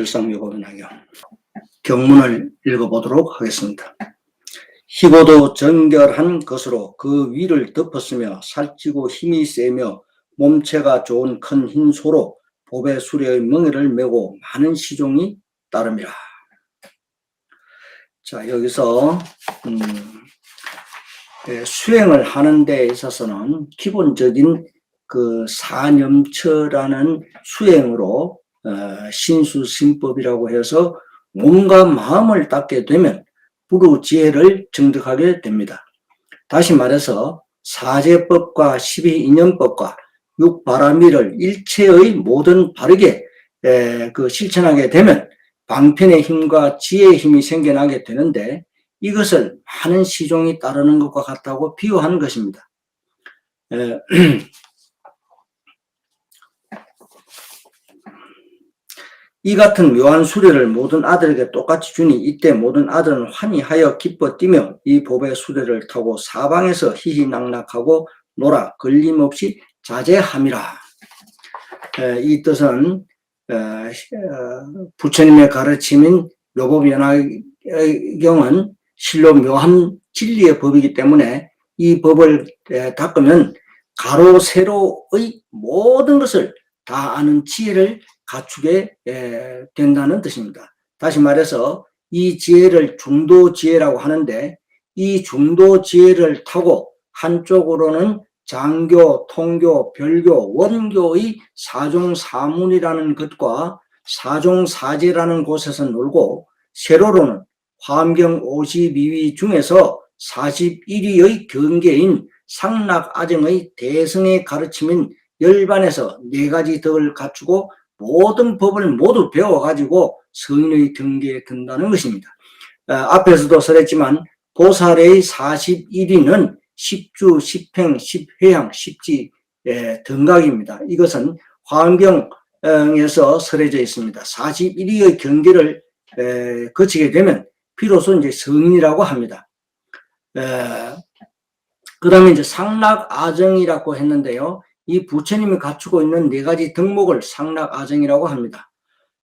실성묘법은하경 경문을 읽어보도록 하겠습니다. 희고도 정결한 것으로 그 위를 덮었으며 살찌고 힘이 세며 몸체가 좋은 큰 흰 소로 보배 수레의 멍에를 메고 많은 시종이 따릅니다. 자 여기서 음, 예, 수행을 하는 데 있어서는 기본적인 그 사념처라는 수행으로 어, 신수심법이라고 해서 몸과 마음을 닦게 되면 부르지혜를 증득하게 됩니다. 다시 말해서 사제법과 십이인연법과 육바라미를 일체의 모든 바르게 에, 그 실천하게 되면 방편의 힘과 지혜의 힘이 생겨나게 되는데 이것을 많은 시종이 따르는 것과 같다고 비유한 것입니다. 이 같은 묘한 수레를 모든 아들에게 똑같이 주니 이때 모든 아들은 환희하여 기뻐 뛰며 이 법의 수레를 타고 사방에서 희희낙낙하고 놀아 걸림없이 자제함이라. 이 뜻은 부처님의 가르침인 묘법연화경은 실로 묘한 진리의 법이기 때문에 이 법을 닦으면 가로 세로의 모든 것을 다 아는 지혜를 갖추게 된다는 뜻입니다. 다시 말해서 이 지혜를 중도 지혜라고 하는데 이 중도 지혜를 타고 한쪽으로는 장교, 통교, 별교, 원교의 사종 사문이라는 것과 사종 사제라는 곳에서 놀고 세로로는 화엄경 52위 중에서 41위의 경계인 상락아정의 대성의 가르침인 열반에서 네 가지 덕을 갖추고 모든 법을 모두 배워가지고 성인의 경계에 든다는 것입니다. 어, 앞에서도 설했지만 보살의 41위는 10주, 10행, 10회양, 10지 예, 등각입니다. 이것은 화엄경에서 설해져 있습니다. 41위의 경계를 에, 거치게 되면 비로소 이제 성인이라고 합니다. 그 다음에 이제 상락 아정이라고 했는데요. 이 부처님이 갖추고 있는 네 가지 덕목을 상락아정이라고 합니다.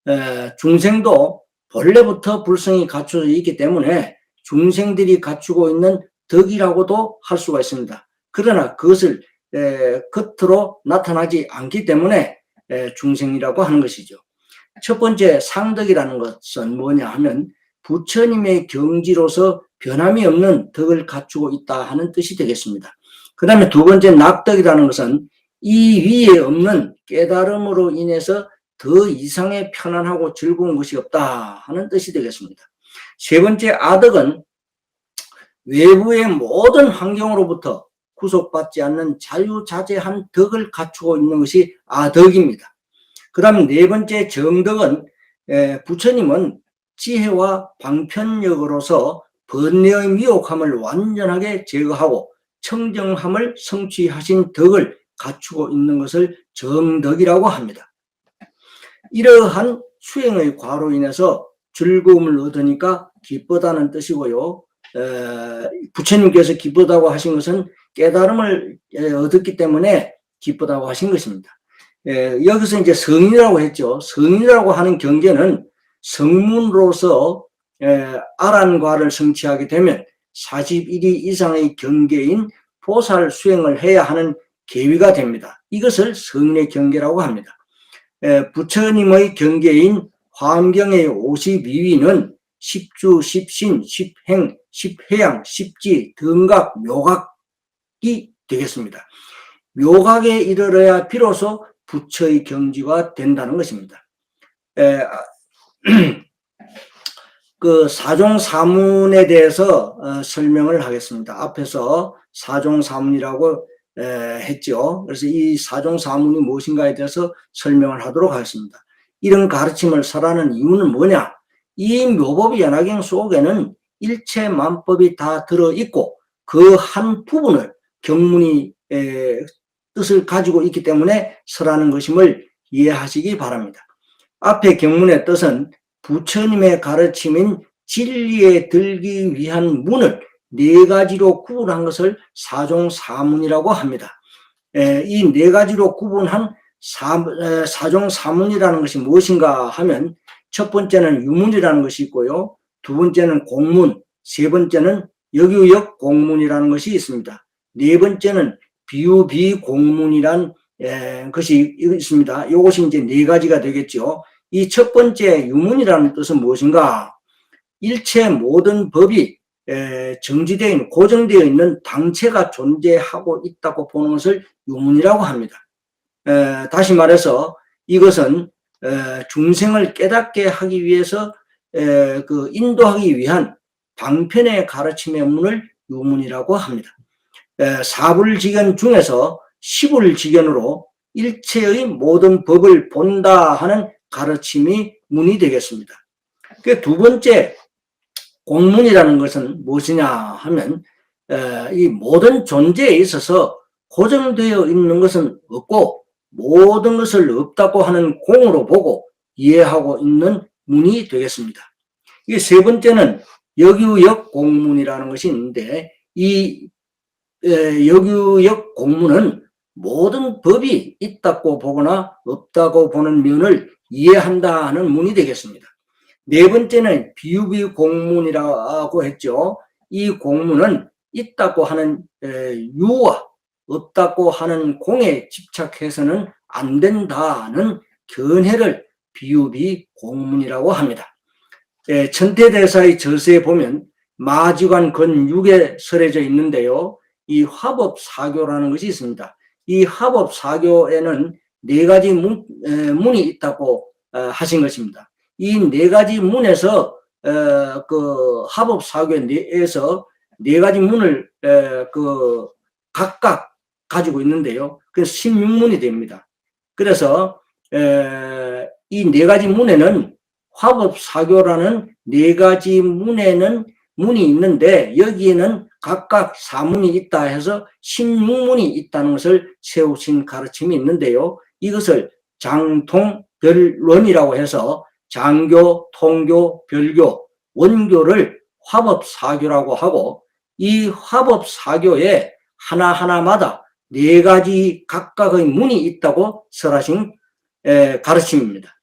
에, 중생도 본래부터 불성이 갖춰져 있기 때문에 중생들이 갖추고 있는 덕이라고도 할 수가 있습니다. 그러나 그것을 에, 겉으로 나타나지 않기 때문에 에, 중생이라고 하는 것이죠. 첫 번째 상덕이라는 것은 뭐냐 하면 부처님의 경지로서 변함이 없는 덕을 갖추고 있다 하는 뜻이 되겠습니다. 그 다음에 두 번째 낙덕이라는 것은 이 위에 없는 깨달음으로 인해서 더 이상의 편안하고 즐거운 것이 없다 하는 뜻이 되겠습니다. 세 번째 아덕은 외부의 모든 환경으로부터 구속받지 않는 자유자재한 덕을 갖추고 있는 것이 아덕입니다. 그 다음 네 번째 정덕은 부처님은 지혜와 방편력으로서 번뇌의 미혹함을 완전하게 제거하고 청정함을 성취하신 덕을 갖추고 있는 것을 정덕이라고 합니다. 이러한 수행의 과로 인해서 즐거움을 얻으니까 기쁘다는 뜻이고요. 에, 부처님께서 기쁘다고 하신 것은 깨달음을 얻었기 때문에 기쁘다고 하신 것입니다. 에, 여기서 이제 성인이라고 했죠. 성인이라고 하는 경계는 성문으로서 에, 아란과를 성취하게 되면 41위 이상의 경계인 보살 수행을 해야 하는 계위가 됩니다. 이것을 성례 경계라고 합니다. 에, 부처님의 경계인 화엄경의 52위는 10주, 10신, 10행, 10회양, 10지, 등각, 묘각이 되겠습니다. 묘각에 이르러야 비로소 부처의 경지가 된다는 것입니다. 에, 그 사종 사문에 대해서 어, 설명을 하겠습니다. 앞에서 사종 사문이라고 했죠. 그래서 이 사종 사문이 무엇인가에 대해서 설명을 하도록 하겠습니다. 이런 가르침을 설하는 이유는 뭐냐? 이 묘법 연화경 속에는 일체 만법이 다 들어 있고 그 한 부분을 경문이 뜻을 가지고 있기 때문에 설하는 것임을 이해하시기 바랍니다. 앞에 경문의 뜻은 부처님의 가르침인 진리에 들기 위한 문을 네 가지로 구분한 것을 사종 사문이라고 합니다. 이 네 가지로 구분한 사, 사종 사문이라는 것이 무엇인가 하면 첫 번째는 유문이라는 것이 있고요. 두 번째는 공문, 세 번째는 역유역 공문이라는 것이 있습니다. 네 번째는 비유비 공문이란 에, 것이 있습니다. 이것이 이제 네 가지가 되겠죠. 이 첫 번째 유문이라는 뜻은 무엇인가? 일체 모든 법이 에, 정지되어 있는, 고정되어 있는 당체가 존재하고 있다고 보는 것을 유문이라고 합니다. 에, 다시 말해서 이것은 에, 중생을 깨닫게 하기 위해서 에, 그 인도하기 위한 방편의 가르침의 문을 유문이라고 합니다. 에, 사불지견 중에서 시불지견으로 일체의 모든 법을 본다 하는 가르침이 문이 되겠습니다. 그 두 번째 공문이라는 것은 무엇이냐 하면 에, 이 모든 존재에 있어서 고정되어 있는 것은 없고 모든 것을 없다고 하는 공으로 보고 이해하고 있는 문이 되겠습니다. 이 세 번째는 역유역 공문이라는 것이 있는데 이 에, 역유역 공문은 모든 법이 있다고 보거나 없다고 보는 면을 이해한다는 문이 되겠습니다. 네 번째는 비유비 공문이라고 했죠. 이 공문은 있다고 하는 유와 없다고 하는 공에 집착해서는 안 된다는 견해를 비유비 공문이라고 합니다. 천태대사의 저서에 보면 마지관 건6에 설해져 있는데요. 이 화법사교라는 것이 있습니다. 이 화법사교에는 네 가지 문, 문이 있다고 어, 하신 것입니다. 이 네 가지 문에서 어, 그 합법사교 내에서 네 가지 문을 그 각각 가지고 있는데요. 그래서 16문이 됩니다. 그래서 이 네 가지 문에는 화법 사교라는 네 가지 문에는 문이 있는데 여기에는 각각 사문이 있다 해서 16문이 있다는 것을 세우신 가르침이 있는데요. 이것을 장통별론이라고 해서 장교, 통교, 별교, 원교를 화법사교라고 하고 이 화법사교에 하나하나마다 네 가지 각각의 문이 있다고 설하신 가르침입니다.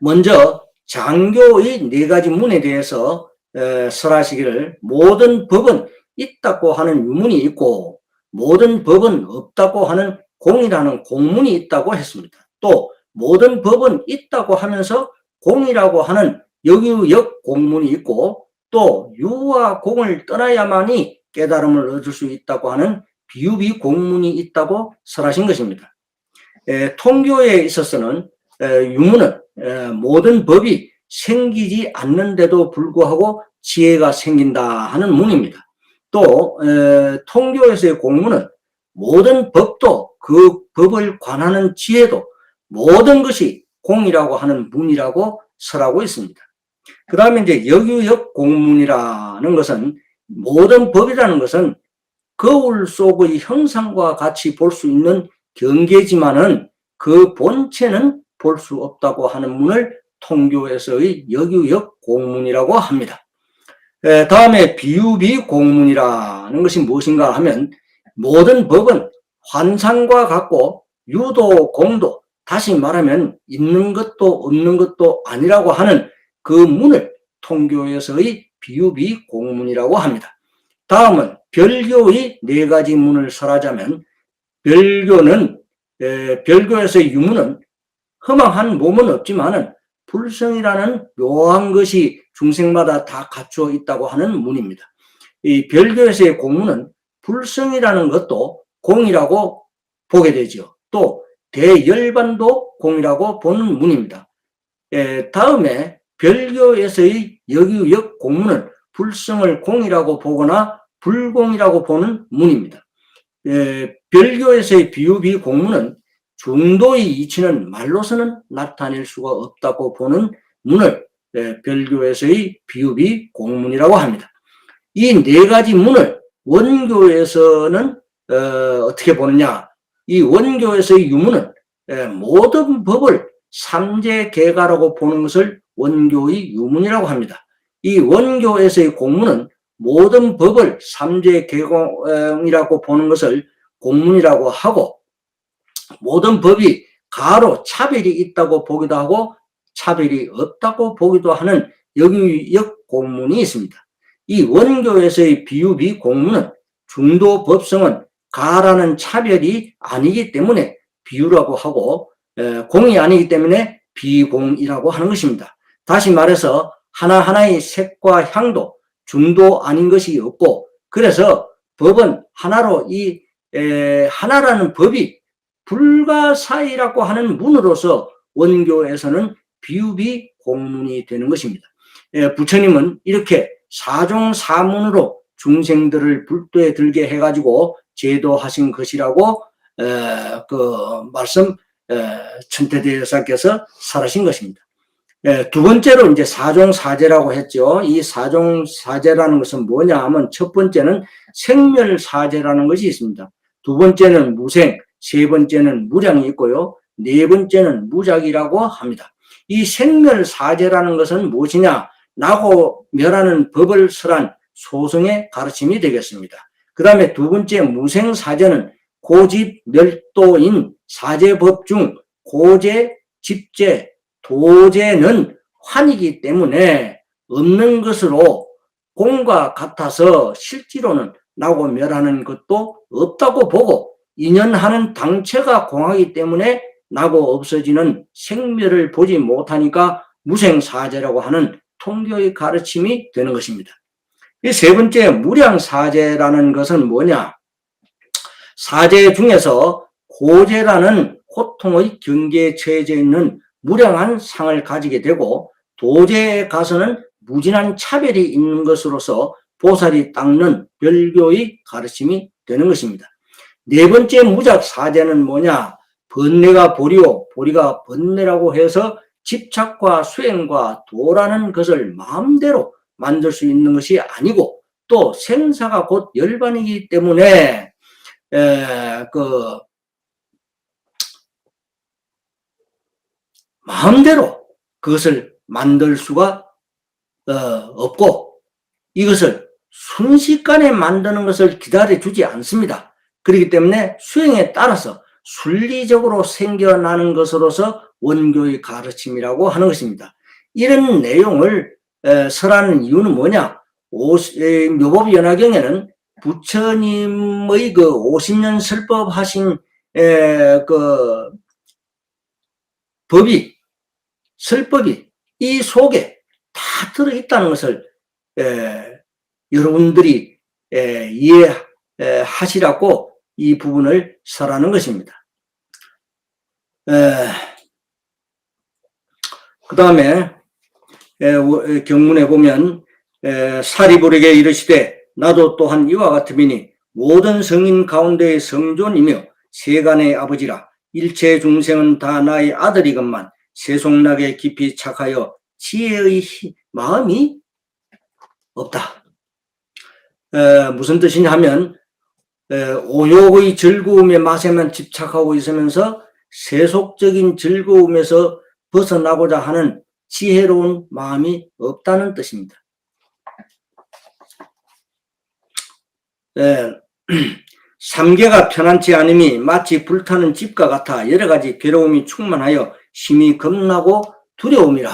먼저 장교의 네 가지 문에 대해서 설하시기를 모든 법은 있다고 하는 유문이 있고 모든 법은 없다고 하는 공이라는 공문이 있다고 했습니다. 또 모든 법은 있다고 하면서 공이라고 하는 역유역 공문이 있고 또 유와 공을 떠나야만이 깨달음을 얻을 수 있다고 하는 비유비 공문이 있다고 설하신 것입니다. 에, 통교에 있어서는 에, 유문은 에, 모든 법이 생기지 않는데도 불구하고 지혜가 생긴다 하는 문입니다. 또 통교에서의 공문은 모든 법도 그 법을 관하는 지혜도 모든 것이 공이라고 하는 문이라고 설하고 있습니다. 그 다음에 이제 역유역 공문이라는 것은 모든 법이라는 것은 거울 속의 형상과 같이 볼 수 있는 경계지만은 그 본체는 볼 수 없다고 하는 문을 통교에서의 역유역 공문이라고 합니다. 에, 다음에 비유비 공문이라는 것이 무엇인가 하면 모든 법은 환상과 같고 유도 공도 다시 말하면 있는 것도 없는 것도 아니라고 하는 그 문을 통교에서의 비유비 공문이라고 합니다. 다음은 별교의 네 가지 문을 설하자면 별교는 에, 별교에서의 유문은 허망한 몸은 없지만은 불성이라는 묘한 것이 중생마다 다 갖추어 있다고 하는 문입니다. 이 별교에서의 공문은 불성이라는 것도 공이라고 보게 되죠. 또 대열반도 공이라고 보는 문입니다. 에, 다음에 별교에서의 역유역 공문은 불성을 공이라고 보거나 불공이라고 보는 문입니다. 에, 별교에서의 비유비 공문은 중도의 이치는 말로서는 나타낼 수가 없다고 보는 문을 에, 별교에서의 비유비 공문이라고 합니다. 이 네 가지 문을 원교에서는 어, 어떻게 보느냐 이 원교에서의 유문은 모든 법을 삼재 개가라고 보는 것을 원교의 유문이라고 합니다. 이 원교에서의 공문은 모든 법을 삼재 개공이라고 보는 것을 공문이라고 하고 모든 법이 가로 차별이 있다고 보기도 하고 차별이 없다고 보기도 하는 역유역 공문이 있습니다. 이 원교에서의 비유비 공문은 중도 법성은 가라는 차별이 아니기 때문에 비유라고 하고 에, 공이 아니기 때문에 비공이라고 하는 것입니다. 다시 말해서 하나하나의 색과 향도 중도 아닌 것이 없고 그래서 법은 하나로 이 에, 하나라는 법이 불가사의라고 하는 문으로서 원교에서는 비유비 공문이 되는 것입니다. 에, 부처님은 이렇게 사종 사문으로 중생들을 불도에 들게 해가지고 제도하신 것이라고 에, 그 말씀 에, 천태대 여사께서 살아신 것입니다. 에, 두 번째로 이제 사종사제라고 했죠. 이 사종사제라는 것은 뭐냐 하면 첫 번째는 생멸사제라는 것이 있습니다. 두 번째는 무생, 세 번째는 무량이 있고요. 네 번째는 무작이라고 합니다. 이 생멸사제라는 것은 무엇이냐? 나고 멸하는 법을 설한 소성의 가르침이 되겠습니다. 그 다음에 두 번째 무생사제는 고집 멸도인 사제법 중 고제, 집제, 도제는 환이기 때문에 없는 것으로 공과 같아서 실제로는 나고 멸하는 것도 없다고 보고 인연하는 당체가 공하기 때문에 나고 없어지는 생멸을 보지 못하니까 무생사제라고 하는 통교의 가르침이 되는 것입니다. 이 세 번째 무량사제라는 것은 뭐냐? 사제 중에서 고제라는 고통의 경계에 처해져 있는 무량한 상을 가지게 되고 도제에 가서는 무진한 차별이 있는 것으로서 보살이 닦는 별교의 가르침이 되는 것입니다. 네 번째 무작 사제는 뭐냐? 번뇌가 보리오, 보리가 번뇌라고 해서 집착과 수행과 도라는 것을 마음대로 만들 수 있는 것이 아니고 또 생사가 곧 열반이기 때문에 에, 그 마음대로 그것을 만들 수가 어, 없고 이것을 순식간에 만드는 것을 기다려 주지 않습니다. 그렇기 때문에 수행에 따라서 순리적으로 생겨나는 것으로서 원교의 가르침이라고 하는 것입니다. 이런 내용을 설하는 이유는 뭐냐? 묘법 연화경에는 부처님의 그 50년 설법 하신 그 법이 설법이 이 속에 다 들어 있다는 것을 여러분들이 이해하시라고 이 부분을 설하는 것입니다. 그 다음에 경문에 보면 사리불에게 이르시되 나도 또한 이와 같으니 모든 성인 가운데의 성존이며 세간의 아버지라 일체 중생은 다 나의 아들이건만 세속락에 깊이 착하여 지혜의 마음이 없다. 에, 무슨 뜻이냐 하면 에, 오욕의 즐거움의 맛에만 집착하고 있으면서 세속적인 즐거움에서 벗어나고자 하는 지혜로운 마음이 없다는 뜻입니다. 에, 삼계가 편안치 않음이 마치 불타는 집과 같아 여러 가지 괴로움이 충만하여 심히 겁나고 두려움이라.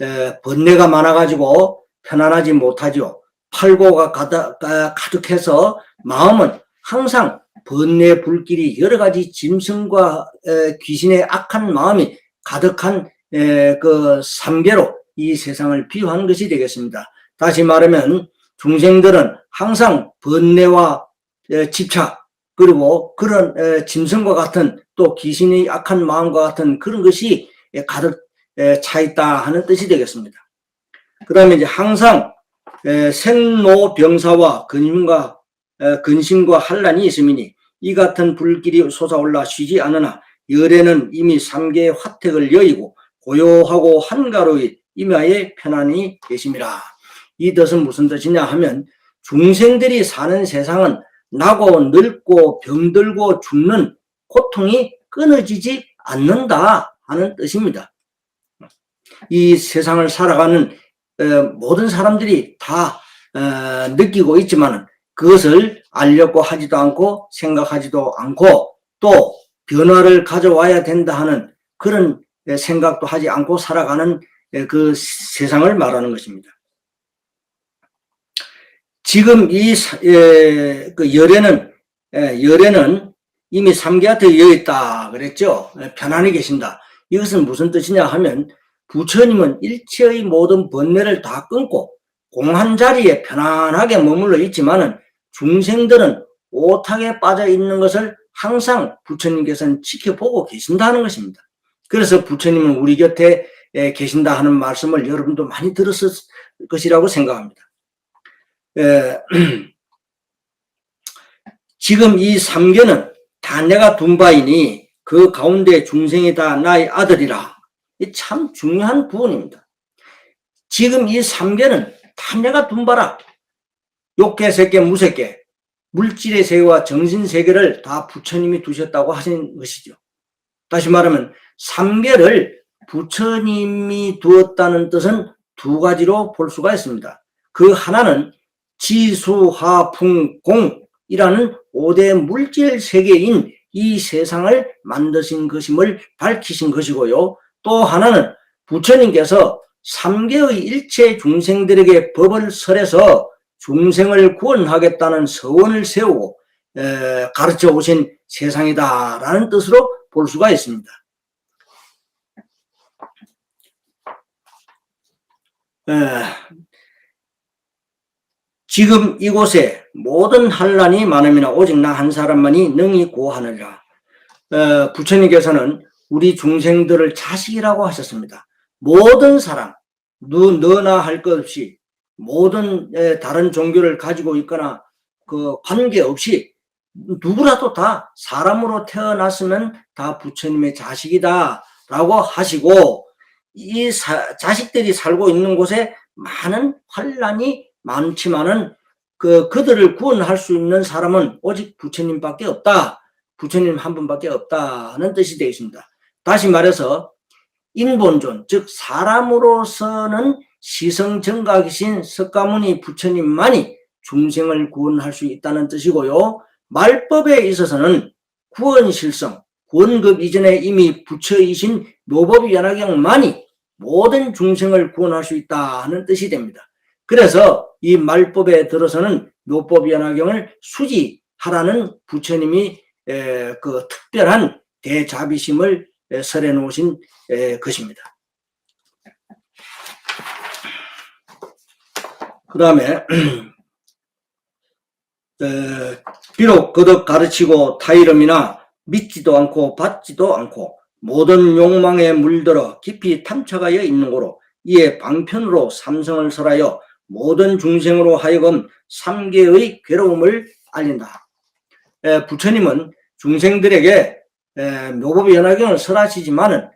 에, 번뇌가 많아가지고 편안하지 못하죠. 팔고가 가득, 가득해서 마음은 항상 번뇌 불길이 여러 가지 짐승과 에, 귀신의 악한 마음이 가득한 에, 그 삼계로 이 세상을 비유한 것이 되겠습니다. 다시 말하면 중생들은 항상 번뇌와 집착 그리고 그런 짐승과 같은 또 귀신의 악한 마음과 같은 그런 것이 가득 차 있다 하는 뜻이 되겠습니다. 그 다음에 이제 항상 생로병사와 근심과 근심과 한란이 있음이니 이 같은 불길이 솟아올라 쉬지 않으나 열에는 이미 삼계의 화택을 여의고 고요하고 한가로이 임야에 편안히 계심이라. 이 뜻은 무슨 뜻이냐 하면 중생들이 사는 세상은 나고 늙고 병들고 죽는 고통이 끊어지지 않는다 하는 뜻입니다. 이 세상을 살아가는 모든 사람들이 다 느끼고 있지만 그것을 알려고 하지도 않고 생각하지도 않고 또 변화를 가져와야 된다 하는 그런 에, 생각도 하지 않고 살아가는 에, 그 세상을 말하는 것입니다. 지금 이 사- 에, 그 열애는 에, 열애는 이미 삼계한테 여여 있다 그랬죠. 에, 편안히 계신다. 이것은 무슨 뜻이냐 하면 부처님은 일체의 모든 번뇌를 다 끊고 공한 자리에 편안하게 머물러 있지만은 중생들은 오탁에 빠져 있는 것을 항상 부처님께서는 지켜보고 계신다는 것입니다. 그래서 부처님은 우리 곁에 에, 계신다 하는 말씀을 여러분도 많이 들었을 것이라고 생각합니다. 에, 지금 이 삼계는 다 내가 둔 바이니 그 가운데 중생이 다 나의 아들이라. 이 참 중요한 부분입니다. 지금 이 삼계는 다 내가 둔 바라. 욕계, 색계, 무색계, 물질의 세계와 정신 세계를 다 부처님이 두셨다고 하신 것이죠. 다시 말하면 삼계를 부처님이 두었다는 뜻은 두 가지로 볼 수가 있습니다. 그 하나는 지수하풍공이라는 5대 물질 세계인 이 세상을 만드신 것임을 밝히신 것이고요. 또 하나는 부처님께서 삼계의 일체 중생들에게 법을 설해서 중생을 구원하겠다는 서원을 세우고 에, 가르쳐 오신 세상이다라는 뜻으로 볼 수가 있습니다. 에, 지금 이곳에 모든 한란이 많음이나 오직 나 한 사람만이 능히 구하느니라. 에, 부처님께서는 우리 중생들을 자식이라고 하셨습니다. 모든 사람, 누, 너나 할 것 없이 모든 에, 다른 종교를 가지고 있거나 그 관계 없이 누구라도 다 사람으로 태어났으면 다 부처님의 자식이다 라고 하시고 이 사- 자식들이 살고 있는 곳에 많은 환란이 많지만은 그 그들을 구원할 수 있는 사람은 오직 부처님밖에 없다. 부처님 한 분밖에 없다는 뜻이 되어 있습니다. 다시 말해서 인본존 즉 사람으로서는 시성정각이신 석가모니 부처님만이 중생을 구원할 수 있다는 뜻이고요. 말법에 있어서는 구원 실성, 구원급 이전에 이미 부처이신 묘법이 연화경만이 모든 중생을 구원할 수 있다 하는 뜻이 됩니다. 그래서 이 말법에 들어서는 묘법 연화경을 수지하라는 부처님이 에, 그 특별한 대자비심을 에, 설해 놓으신 에, 것입니다. 그 다음에 비록 거듭 가르치고 타이름이나 믿지도 않고 받지도 않고 모든 욕망에 물들어 깊이 탐착하여 있는 고로 이에 방편으로 삼성을 설하여 모든 중생으로 하여금 삼계의 괴로움을 알린다. 에, 부처님은 중생들에게 에, 묘법의 연화경을 설하시지만은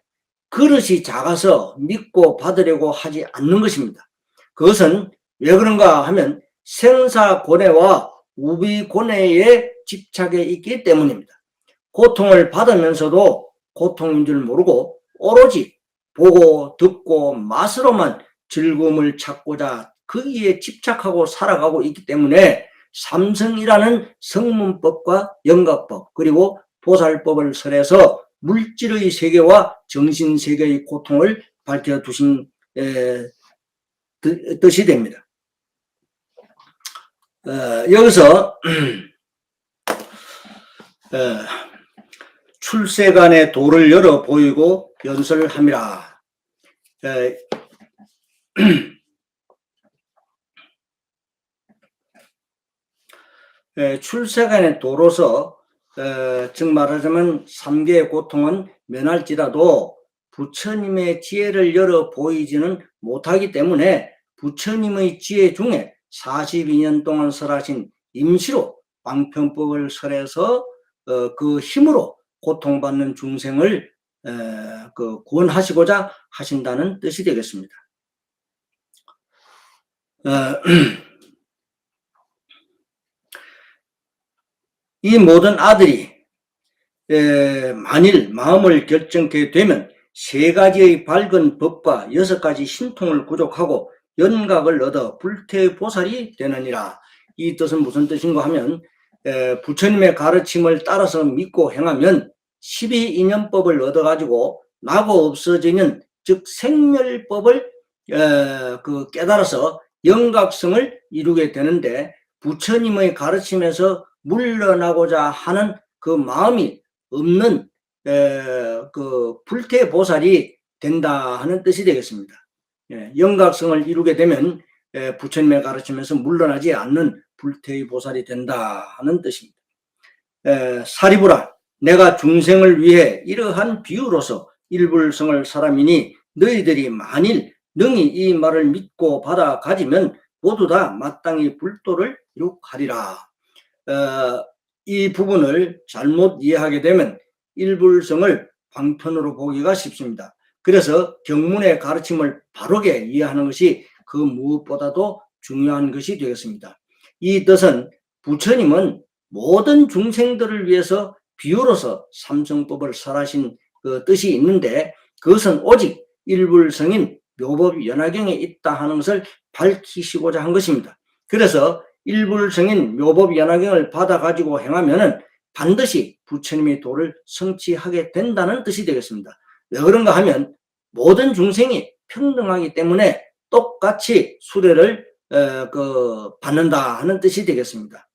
그릇이 작아서 믿고 받으려고 하지 않는 것입니다. 그것은 왜 그런가 하면 생사 고뇌와 우비 고뇌에 집착해 있기 때문입니다. 고통을 받으면서도 고통인 줄 모르고 오로지 보고 듣고 맛으로만 즐거움을 찾고자 거기에 집착하고 살아가고 있기 때문에 삼성이라는 성문법과 영각법 그리고 보살법을 설해서 물질의 세계와 정신 세계의 고통을 밝혀 두신 에, 뜻- 뜻이 됩니다. 어, 여기서 어, 출세간의 도를 열어 보이고 연설함이라. 에, 에, 출세간의 도로서 어, 즉 말하자면 삼계의 고통은 면할지라도 부처님의 지혜를 열어 보이지는 못하기 때문에 부처님의 지혜 중에 42년 동안 설하신 임시로 방편법을 설해서 어, 그 힘으로 고통받는 중생을 에, 그 구원하시고자 하신다는 뜻이 되겠습니다. 어, 이 모든 아들이 에, 만일 마음을 결정케 되면 세 가지의 밝은 법과 여섯 가지 신통을 구족하고 연각을 얻어 불태의 보살이 되느니라. 이 뜻은 무슨 뜻인가 하면 에, 부처님의 가르침을 따라서 믿고 행하면 12인연법을 얻어가지고 나고 없어지는 즉 생멸법을 어, 그 깨달아서 영각성을 이루게 되는데 부처님의 가르침에서 물러나고자 하는 그 마음이 없는 에, 그 불태보살이 된다 하는 뜻이 되겠습니다. 예, 영각성을 이루게 되면 에, 부처님의 가르침에서 물러나지 않는 불태의 보살이 된다 하는 뜻입니다. 에, 사리부라 내가 중생을 위해 이러한 비유로서 일불성을 사람이니 너희들이 만일 능히 이 말을 믿고 받아 가지면 모두 다 마땅히 불도를 이룩하리라. 어, 이 부분을 잘못 이해하게 되면 일불성을 방편으로 보기가 쉽습니다. 그래서 경문의 가르침을 바르게 이해하는 것이 그 무엇보다도 중요한 것이 되겠습니다. 이 뜻은 부처님은 모든 중생들을 위해서 비유로서 삼성법을 설하신 그 뜻이 있는데 그것은 오직 일불성인 묘법 연화경에 있다 하는 것을 밝히시고자 한 것입니다. 그래서 일불성인 묘법 연화경을 받아가지고 행하면은 반드시 부처님의 도를 성취하게 된다는 뜻이 되겠습니다. 왜 그런가 하면 모든 중생이 평등하기 때문에 똑같이 수레를 어, 그 받는다 하는 뜻이 되겠습니다.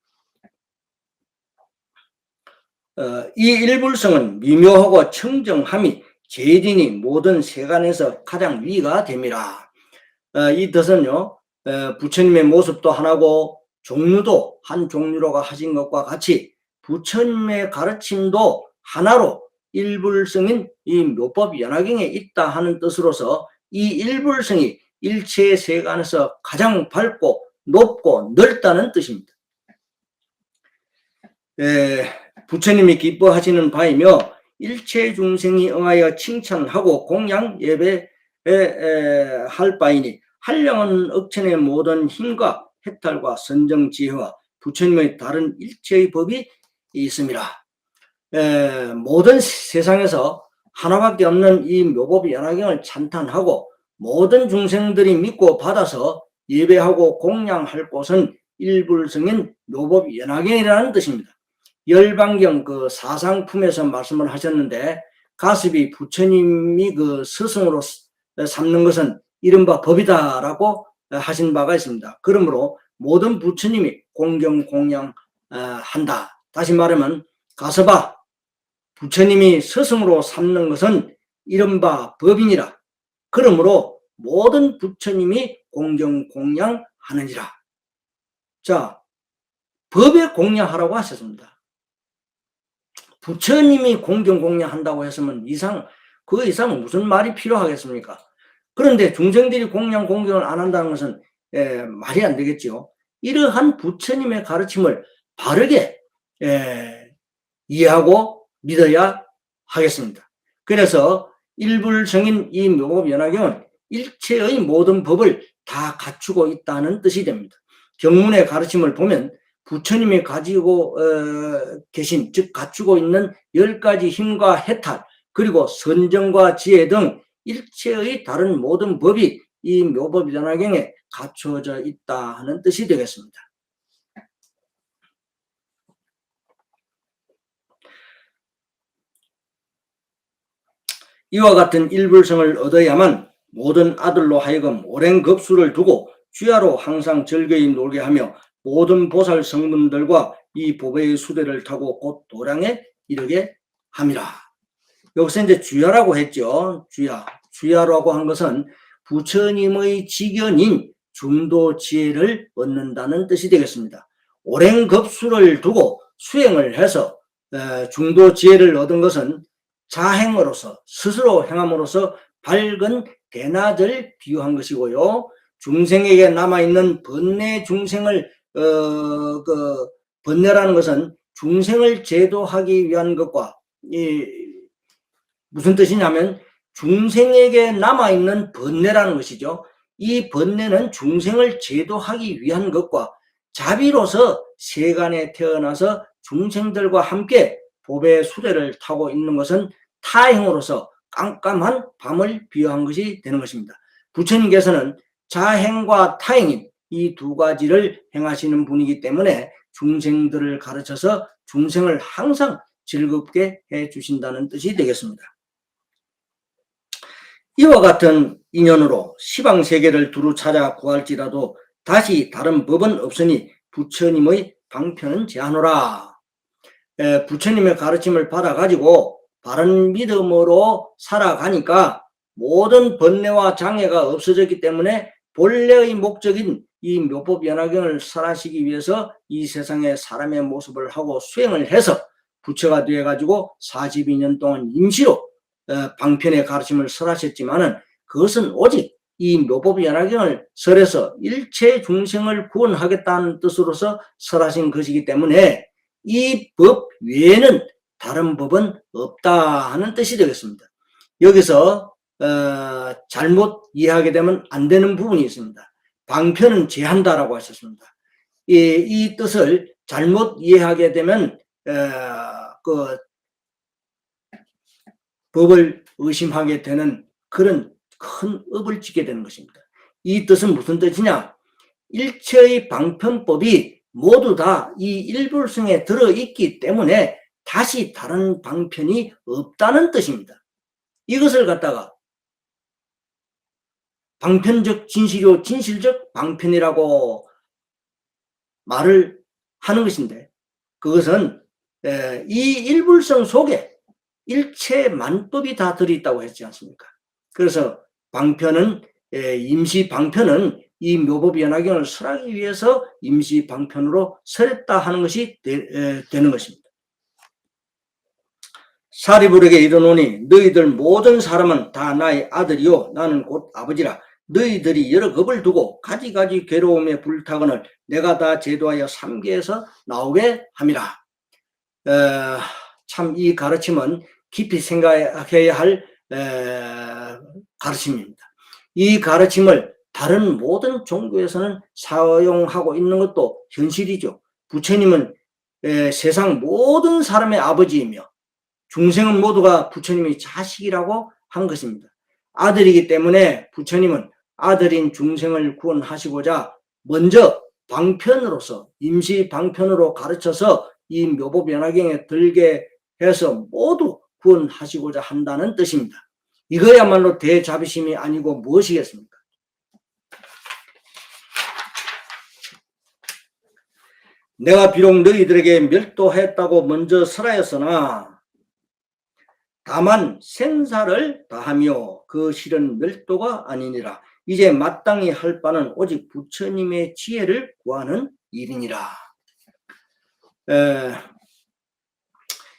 어, 이 일불성은 미묘하고 청정함이 제진이 모든 세간에서 가장 위가 됨이라. 어, 이 뜻은요, 어, 부처님의 모습도 하나고 종류도 한 종류로가 하신 것과 같이 부처님의 가르침도 하나로 일불성인 이 묘법 연화경에 있다 하는 뜻으로서 이 일불성이 일체 세간에서 가장 밝고 높고 넓다는 뜻입니다. 에, 부처님이 기뻐하시는 바이며 일체 중생이 응하여 칭찬하고 공양 예배할 바이니 한량은 억천의 모든 힘과 해탈과 선정 지혜와 부처님의 다른 일체의 법이 있습니다. 에, 모든 세상에서 하나밖에 없는 이 묘법 연화경을 찬탄하고 모든 중생들이 믿고 받아서 예배하고 공양할 곳은 일불성인 묘법 연화경이라는 뜻입니다. 열반경 그 사상품에서 말씀을 하셨는데 가습이 부처님이 그 스승으로 삼는 것은 이른바 법이다라고 하신 바가 있습니다. 그러므로 모든 부처님이 공경 공양 한다. 다시 말하면 가서봐 부처님이 스승으로 삼는 것은 이른바 법이니라. 그러므로 모든 부처님이 공경 공양하느니라. 자, 법에 공양하라고 하셨습니다. 부처님이 공경 공양한다고 했으면 이상 그 이상 무슨 말이 필요하겠습니까? 그런데 중생들이 공양 공경을 안 한다는 것은 에, 말이 안 되겠죠. 이러한 부처님의 가르침을 바르게 에, 이해하고 믿어야 하겠습니다. 그래서 일불성인 이 묘법연화경은 일체의 모든 법을 다 갖추고 있다는 뜻이 됩니다. 경문의 가르침을 보면 부처님이 가지고 어, 계신 즉 갖추고 있는 열 가지 힘과 해탈 그리고 선정과 지혜 등 일체의 다른 모든 법이 이 묘법전화경에 갖추어져 있다 하는 뜻이 되겠습니다. 이와 같은 일불성을 얻어야만 모든 아들로 하여금 오랜 급수를 두고 주야로 항상 즐거이 놀게 하며 모든 보살 성분들과 이 보배의 수대를 타고 곧 도량에 이르게 함이라. 여기서 이제 주야라고 했죠. 주야. 주야라고 한 것은 부처님의 직연인 중도 지혜를 얻는다는 뜻이 되겠습니다. 오랜 급수를 두고 수행을 해서 중도 지혜를 얻은 것은 자행으로서 스스로 행함으로써 밝은 대낮을 비유한 것이고요. 중생에게 남아있는 번뇌 중생을 어, 그 번뇌라는 것은 중생을 제도하기 위한 것과 이 무슨 뜻이냐면 중생에게 남아 있는 번뇌라는 것이죠. 이 번뇌는 중생을 제도하기 위한 것과 자비로서 세간에 태어나서 중생들과 함께 보배 수레를 타고 있는 것은 타행으로서 깜깜한 밤을 비유한 것이 되는 것입니다. 부처님께서는 자행과 타행인 이 두 가지를 행하시는 분이기 때문에 중생들을 가르쳐서 중생을 항상 즐겁게 해 주신다는 뜻이 되겠습니다. 이와 같은 인연으로 시방 세계를 두루 찾아 구할지라도 다시 다른 법은 없으니 부처님의 방편은 제하노라. 에, 부처님의 가르침을 받아가지고 바른 믿음으로 살아가니까 모든 번뇌와 장애가 없어졌기 때문에 본래의 목적인 이 묘법 연화경을 설하시기 위해서 이 세상에 사람의 모습을 하고 수행을 해서 부처가 되어 가지고 42년 동안 임시로 어, 방편의 가르침을 설하셨지만은 그것은 오직 이 묘법 연화경을 설해서 일체 중생을 구원하겠다는 뜻으로서 설하신 것이기 때문에 이 법 외에는 다른 법은 없다 하는 뜻이 되겠습니다. 여기서 어, 잘못 이해하게 되면 안 되는 부분이 있습니다. 방편은 제한다라고 하셨습니다. 이, 이 뜻을 잘못 이해하게 되면 어, 그 법을 의심하게 되는 그런 큰 업을 짓게 되는 것입니다. 이 뜻은 무슨 뜻이냐? 일체의 방편법이 모두 다 이 일불성에 들어있기 때문에 다시 다른 방편이 없다는 뜻입니다. 이것을 갖다가 방편적 진실이요 진실적 방편이라고 말을 하는 것인데 그것은 이 일불성 속에 일체 만법이 다 들어있다고 했지 않습니까? 그래서 방편은 임시 방편은 이 묘법 연화경을 설하기 위해서 임시 방편으로 설했다 하는 것이 되, 는 것입니다. 사리불에게 이르노니 너희들 모든 사람은 다 나의 아들이요 나는 곧 아버지라 너희들이 여러 겁을 두고 가지가지 괴로움에 불타거늘 내가 다 제도하여 삼계에서 나오게 함이라. 참 이 가르침은 깊이 생각해야 할 에, 가르침입니다. 이 가르침을 다른 모든 종교에서는 사용하고 있는 것도 현실이죠. 부처님은 에, 세상 모든 사람의 아버지이며 중생은 모두가 부처님의 자식이라고 한 것입니다. 아들이기 때문에 부처님은 아들인 중생을 구원하시고자 먼저 방편으로서 임시 방편으로 가르쳐서 이 묘법 연화경에 들게 해서 모두 구원하시고자 한다는 뜻입니다. 이거야말로 대자비심이 아니고 무엇이겠습니까? 내가 비록 너희들에게 멸도했다고 먼저 설하였으나 다만 생사를 다하며 그 실은 멸도가 아니니라. 이제 마땅히 할 바는 오직 부처님의 지혜를 구하는 일이니라. 에,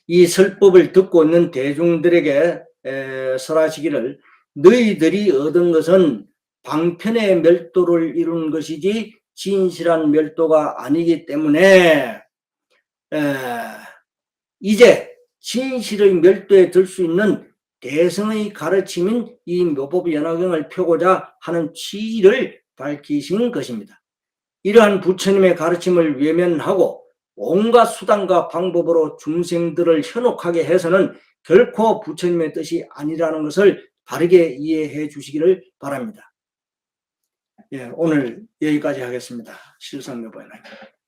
이 설법을 듣고 있는 대중들에게 에, 설하시기를 너희들이 얻은 것은 방편의 멸도를 이룬 것이지 진실한 멸도가 아니기 때문에 에, 이제 진실의 멸도에 들 수 있는 대성의 가르침인 이 묘법 연화경을 펴고자 하는 취지를 밝히신 것입니다. 이러한 부처님의 가르침을 외면하고 온갖 수단과 방법으로 중생들을 현혹하게 해서는 결코 부처님의 뜻이 아니라는 것을 바르게 이해해 주시기를 바랍니다. 예, 오늘 여기까지 하겠습니다. 실성묘보연화경.